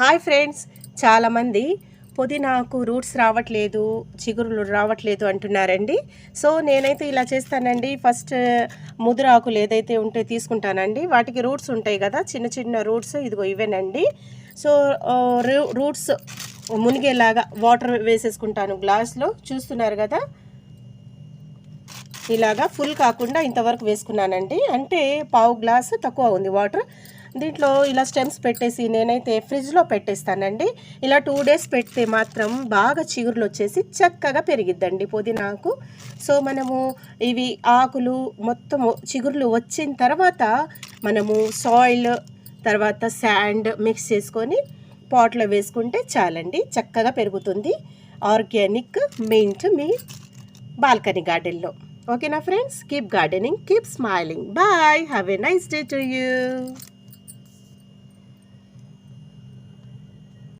Hi friends చాలామంది పుదీనాకు roots రావట్లేదు చిగురులు రావట్లేదు అంటున్నారండి. సో నేనైతే ఇలా చేస్తానండి. ఫస్ట్ ముదురాకులు ఏదైతే ఉంటే తీసుకుంటానండి. వాటికి రూట్స్ ఉంటాయి కదా చిన్న చిన్న రూట్స్ ఇదిగో ఇవేనండి. సో రూ- రూట్స్ మునిగేలాగా వాటర్ వేసేసుకుంటాను గ్లాస్లో. చూస్తున్నారు కదా? ఇలాగా ఫుల్ కాకుండా ఇంతవరకు వేసుకున్నానండి. అంటే పావు గ్లాస్ తక్కువ ఉంది వాటర్. దీంట్లో ఇలా స్టెమ్స్ పెట్టేసి నేనైతే ఫ్రిడ్జ్లో పెట్టేస్తానండి. ఇలా టూ డేస్ పెడితే మాత్రం బాగా చిగురులు వచ్చేసి చక్కగా పెరిగిద్దండి పుదీనాకు. సో మనము ఇవి ఆకులు మొత్తం చిగురులు వచ్చిన తర్వాత మనము సాయిల్ తర్వాత శాండ్ మిక్స్ చేసుకొని పాట్లో వేసుకుంటే చాలండి. చక్కగా పెరుగుతుంది. ఆర్గానిక్ మింట్ మీ బాల్కనీ గార్డెన్లో. ఓకేనా friends? Keep gardening keep smiling. Bye. Have a nice day to you.